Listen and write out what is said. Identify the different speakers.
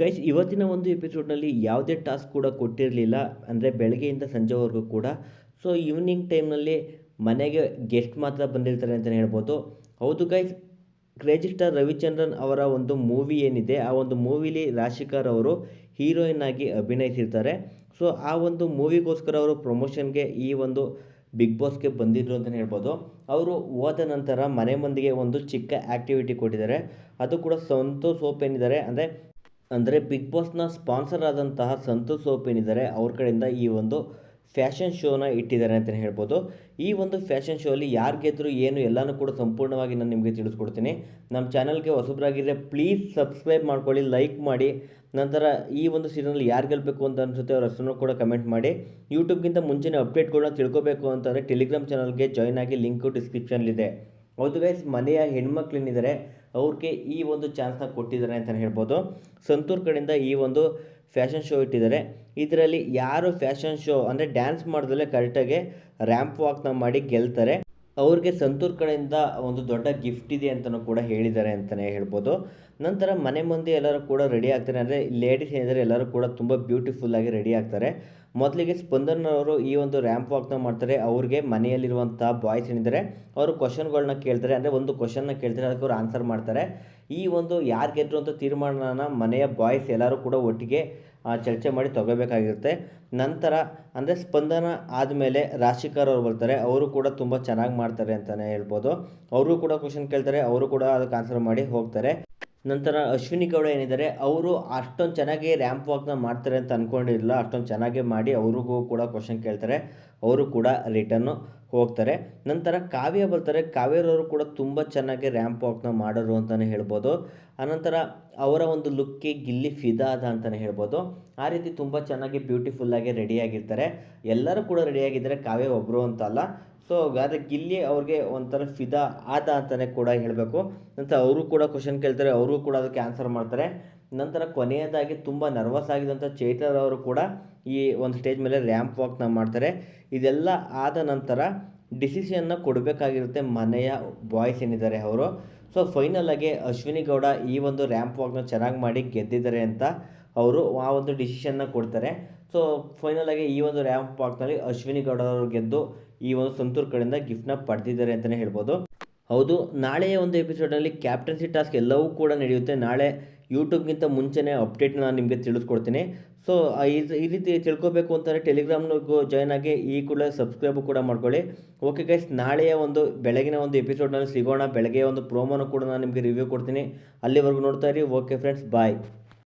Speaker 1: Guys ಇವತ್ತಿನ ಒಂದು ಎಪಿಸೋಡ್ನಲ್ಲಿ ಯಾವುದೇ ಟಾಸ್ಕ್ ಕೂಡ ಕೊಟ್ಟಿರಲಿಲ್ಲ, ಅಂದರೆ ಬೆಳಗ್ಗೆಯಿಂದ ಸಂಜೆವರೆಗೂ ಕೂಡ. ಸೊ ಈವ್ನಿಂಗ್ ಟೈಮ್ನಲ್ಲಿ ಮನೆಗೆ ಗೆಸ್ಟ್ ಮಾತ್ರ ಬಂದಿರ್ತಾರೆ ಅಂತಲೇ ಹೇಳ್ಬೋದು. ಹೌದು ಗೈಸ್ ಕ್ರೇಜಿ ಸ್ಟಾರ್ ರವಿಚಂದ್ರನ್ ಅವರ ಒಂದು ಮೂವಿ ಏನಿದೆ, ಆ ಒಂದು ಮೂವಿಲಿ ರಾಶಿಕಾರ್ ಅವರು ಹೀರೋಯಿನ್ ಆಗಿ ಅಭಿನಯಿಸಿರ್ತಾರೆ. ಸೊ ಆ ಒಂದು ಮೂವಿಗೋಸ್ಕರ ಅವರು ಪ್ರಮೋಷನ್ಗೆ ಈ ಒಂದು ಬಿಗ್ ಬಾಸ್ಗೆ ಬಂದಿದ್ರು ಅಂತಲೇ ಹೇಳ್ಬೋದು. ಅವರು ಹೋದ ನಂತರ ಮನೆ ಮಂದಿಗೆ ಒಂದು ಚಿಕ್ಕ ಆ್ಯಕ್ಟಿವಿಟಿ ಕೊಟ್ಟಿದ್ದಾರೆ. ಅದು ಕೂಡ ಸಂತೋಷ್ ಸೋಪ್ ಏನಿದ್ದಾರೆ, ಅಂದರೆ ಅಂದರೆ ಬಿಗ್ ಬಾಸ್ನ ಸ್ಪಾನ್ಸರ್ ಆದಂತಹ ಸಂತೋಷ್ ಸೋಪ್ ಏನಿದ್ದಾರೆ, ಅವ್ರ ಕಡೆಯಿಂದ ಈ ಒಂದು ಫ್ಯಾಷನ್ ಶೋನ ಇಟ್ಟಿದ್ದಾರೆ ಅಂತಲೇ ಹೇಳ್ಬೋದು. ಈ ಒಂದು ಫ್ಯಾಷನ್ ಶೋ ಅಲ್ಲಿ ಯಾರು ಗೆದ್ದರು ಏನು ಎಲ್ಲನೂ ಕೂಡ ಸಂಪೂರ್ಣವಾಗಿ ನಾನು ನಿಮಗೆ ತಿಳಿಸ್ಕೊಡ್ತೀನಿ. ನಮ್ಮ ಚಾನಲ್ಗೆ ಹೊಸಬ್ರಾಗಿದ್ದರೆ ಪ್ಲೀಸ್ ಸಬ್ಸ್ಕ್ರೈಬ್ ಮಾಡ್ಕೊಳ್ಳಿ ಲೈಕ್ ಮಾಡಿ. ನಂತರ ಈ ಒಂದು ಸೀಸನಲ್ಲಿ ಯಾರು ಗೆಲ್ಲಬೇಕು ಅಂತ ಅನಿಸುತ್ತೆ ಅವ್ರ ಹೆಸರನ್ನು ಕೂಡ ಕಮೆಂಟ್ ಮಾಡಿ. ಯೂಟ್ಯೂಬ್ಗಿಂತ ಮುಂಚೆನೇ ಅಪ್ಡೇಟ್ಗಳನ್ನ ತಿಳ್ಕೊಬೇಕು ಅಂತಂದರೆ ಟೆಲಿಗ್ರಾಮ್ ಚಾನಲ್ಗೆ ಜಾಯ್ನ್ ಆಗಿ ಲಿಂಕು ಡಿಸ್ಕ್ರಿಪ್ಷನ್ಲಿದೆ ಹೌದು ಗೈಸ್ ಮನೆಯ ಹೆಣ್ಮಕ್ಳೇನಿದ್ದಾರೆ ಅವ್ರಿಗೆ ಈ ಒಂದು ಚಾನ್ಸ್ನ ಕೊಟ್ಟಿದ್ದಾರೆ ಅಂತಲೇ ಹೇಳ್ಬೋದು. ಸಂತೂರ್ ಕಡೆಯಿಂದ ಈ ಒಂದು ಫ್ಯಾಷನ್ ಶೋ ಇಟ್ಟಿದ್ದಾರೆ. ಇದರಲ್ಲಿ ಯಾರು ಫ್ಯಾಷನ್ ಶೋ ಅಂದರೆ ಡ್ಯಾನ್ಸ್ ಮಾಡಿದ್ರೆ ಕರೆಕ್ಟಾಗಿ ರ್ಯಾಂಪ್ ವಾಕ್ನ ಮಾಡಿ ಗೆಲ್ತಾರೆ. ಅವ್ರಿಗೆ ಸಂತೂರ್ ಕಡೆಯಿಂದ ಒಂದು ದೊಡ್ಡ ಗಿಫ್ಟ್ ಇದೆ ಅಂತಲೂ ಕೂಡ ಹೇಳಿದ್ದಾರೆ ಅಂತಲೇ ಹೇಳ್ಬೋದು. ನಂತರ ಮನೆ ಮಂದಿ ಎಲ್ಲರೂ ಕೂಡ ರೆಡಿ ಆಗ್ತಾರೆ. ಅಂದರೆ ಲೇಡೀಸ್ ಏನಿದ್ದಾರೆ ಎಲ್ಲರೂ ಕೂಡ ತುಂಬ ಬ್ಯೂಟಿಫುಲ್ಲಾಗಿ ರೆಡಿ ಆಗ್ತಾರೆ. ಮೊದಲಿಗೆ ಸ್ಪಂದನ್ ಅವರು ಈ ಒಂದು ರ್ಯಾಂಪ್ ವಾಕ್ನ ಮಾಡ್ತಾರೆ. ಅವ್ರಿಗೆ ಮನೆಯಲ್ಲಿರುವಂಥ ಬಾಯ್ಸ್ ಏನಿದ್ದಾರೆ, ಅವರು ಕ್ವಶನ್ಗಳನ್ನ ಕೇಳ್ತಾರೆ. ಅಂದರೆ ಒಂದು ಕ್ವಶನ್ನ ಕೇಳ್ತಾರೆ, ಅದಕ್ಕೆ ಅವರು ಆನ್ಸರ್ ಮಾಡ್ತಾರೆ. ಈ ಒಂದು ಯಾರು ಗೆದ್ರು ಅಂತ ತೀರ್ಮಾನನ ಮನೆಯ ಬಾಯ್ಸ್ ಎಲ್ಲರೂ ಕೂಡ ಒಟ್ಟಿಗೆ ಚರ್ಚೆ ಮಾಡಿ ತಗೋಬೇಕಾಗಿರುತ್ತೆ. ನಂತರ, ಅಂದರೆ ಸ್ಪಂದನ ಆದಮೇಲೆ ರಾಶಿಕಾರ್ ಅವರು ಬರ್ತಾರೆ. ಅವರು ಕೂಡ ತುಂಬ ಚೆನ್ನಾಗಿ ಮಾಡ್ತಾರೆ ಅಂತಲೇ ಹೇಳ್ಬೋದು. ಅವರು ಕೂಡ ಕ್ವಶನ್ ಕೇಳ್ತಾರೆ, ಅವರು ಕೂಡ ಅದಕ್ಕೆ ಆನ್ಸರ್ ಮಾಡಿ ಹೋಗ್ತಾರೆ. ನಂತರ ಅಶ್ವಿನಿ ಗೌಡ ಏನಿದ್ದಾರೆ, ಅವರು ಅಷ್ಟೊಂದು ಚೆನ್ನಾಗಿ ರ್ಯಾಂಪ್ ವಾಕ್ನ ಮಾಡ್ತಾರೆ ಅಂತ ಅಂದ್ಕೊಂಡಿರಲಿಲ್ಲ ಅಷ್ಟೊಂದು ಚೆನ್ನಾಗಿ ಮಾಡಿ ಅವ್ರಿಗೂ ಕೂಡ ಕ್ವಶನ್ ಕೇಳ್ತಾರೆ. ಅವರು ಕೂಡ ರಿಟರ್ನು ಹೋಗ್ತಾರೆ. ನಂತರ ಕಾವ್ಯ ಬರ್ತಾರೆ. ಕಾವ್ಯರವರು ಕೂಡ ತುಂಬ ಚೆನ್ನಾಗಿ ರ್ಯಾಂಪ್ ವಾಕ್ನ ಮಾಡೋರು ಅಂತಲೇ ಹೇಳ್ಬೋದು. ಆನಂತರ ಅವರ ಒಂದು ಲುಕ್ಗೆ ಗಿಲ್ಲಿ ಫಿದಾ ಅದ ಅಂತಲೇ ಹೇಳ್ಬೋದು. ಆ ರೀತಿ ತುಂಬ ಚೆನ್ನಾಗಿ ಬ್ಯೂಟಿಫುಲ್ಲಾಗಿ ರೆಡಿಯಾಗಿರ್ತಾರೆ ಎಲ್ಲರೂ ಕೂಡ ರೆಡಿಯಾಗಿದ್ದಾರೆ ಕಾವ್ಯ ಒಬ್ಬರು ಅಂತ ಅಲ್ಲ. ಸೊ ಹಾಗಾದ್ರೆ ಗಿಲ್ಲಿ ಅವ್ರಿಗೆ ಒಂಥರ ಫಿದಾ ಆದ ಅಂತಲೇ ಕೂಡ ಹೇಳಬೇಕು. ನಂತರ ಅವರು ಕೂಡ ಕ್ವಶನ್ ಕೇಳ್ತಾರೆ, ಅವರು ಕೂಡ ಅದಕ್ಕೆ ಆನ್ಸರ್ ಮಾಡ್ತಾರೆ. ನಂತರ ಕೊನೆಯದಾಗಿ ತುಂಬ ನರ್ವಸ್ ಆಗಿದ್ದಂಥ ಚೇತರ್ ಅವರು ಕೂಡ ಈ ಒಂದು ಸ್ಟೇಜ್ ಮೇಲೆ ರ್ಯಾಂಪ್ ವಾಕ್ನ ಮಾಡ್ತಾರೆ. ಇದೆಲ್ಲ ಆದ ನಂತರ ಡಿಸಿಷನ್ನ ಕೊಡಬೇಕಾಗಿರುತ್ತೆ ಮನೆಯ ಬಾಯ್ಸ್ ಏನಿದ್ದಾರೆ ಅವರು. ಸೊ ಫೈನಲ್ ಆಗಿ ಅಶ್ವಿನಿ ಗೌಡ ಈ ಒಂದು ರ್ಯಾಂಪ್ ವಾಕ್ನ ಚೆನ್ನಾಗಿ ಮಾಡಿ ಗೆದ್ದಿದ್ದಾರೆ ಅಂತ ಅವರು ಆ ಒಂದು ಡಿಸಿಷನ್ನ ಕೊಡ್ತಾರೆ. ಸೊ ಫೈನಲ್ ಆಗಿ ಈ ಒಂದು ರ್ಯಾಂಪ್ ವಾಕ್ನಲ್ಲಿ ಅಶ್ವಿನಿ ಗೌಡ ಅವರು ಗೆದ್ದು ಈ ಒಂದು ಸಂತೂರ್ ಕಡೆಯಿಂದ ಗಿಫ್ಟ್ನ ಪಡೆದಿದ್ದಾರೆ ಅಂತಲೇ ಹೇಳ್ಬೋದು. ಹೌದು, ನಾಳೆಯ ಒಂದು ಎಪಿಸೋಡಲ್ಲಿ ಕ್ಯಾಪ್ಟನ್ಸಿ ಟಾಸ್ಕ್ ಎಲ್ಲವೂ ಕೂಡ ನಡೆಯುತ್ತೆ. ನಾಳೆ ಯೂಟ್ಯೂಬ್ಗಿಂತ ಮುಂಚೆನೇ ಅಪ್ಡೇಟ್ನ ನಾನು ನಿಮಗೆ ತಿಳಿಸ್ಕೊಡ್ತೀನಿ. ಸೊ, ಈ ರೀತಿ ತಿಳ್ಕೊಬೇಕು ಅಂತಂದರೆ ಟೆಲಿಗ್ರಾಮ್ಗೂ ಜಾಯ್ನ್ ಆಗಿ ಈ ಕೂಡ ಸಬ್ಸ್ಕ್ರೈಬ್ ಕೂಡ ಮಾಡ್ಕೊಳ್ಳಿ. ಓಕೆ ಗೈಸ್ ನಾಳೆಯ ಒಂದು ಬೆಳಗಿನ ಒಂದು ಎಪಿಸೋಡ್ನಲ್ಲಿ ಸಿಗೋಣ. ಬೆಳಗ್ಗೆ ಒಂದು ಪ್ರೋಮೋನು ಕೂಡ ನಾನು ನಿಮಗೆ ರಿವ್ಯೂ ಕೊಡ್ತೀನಿ. ಅಲ್ಲಿವರೆಗೂ ನೋಡ್ತಾ ಇರಿ. Okay friends bye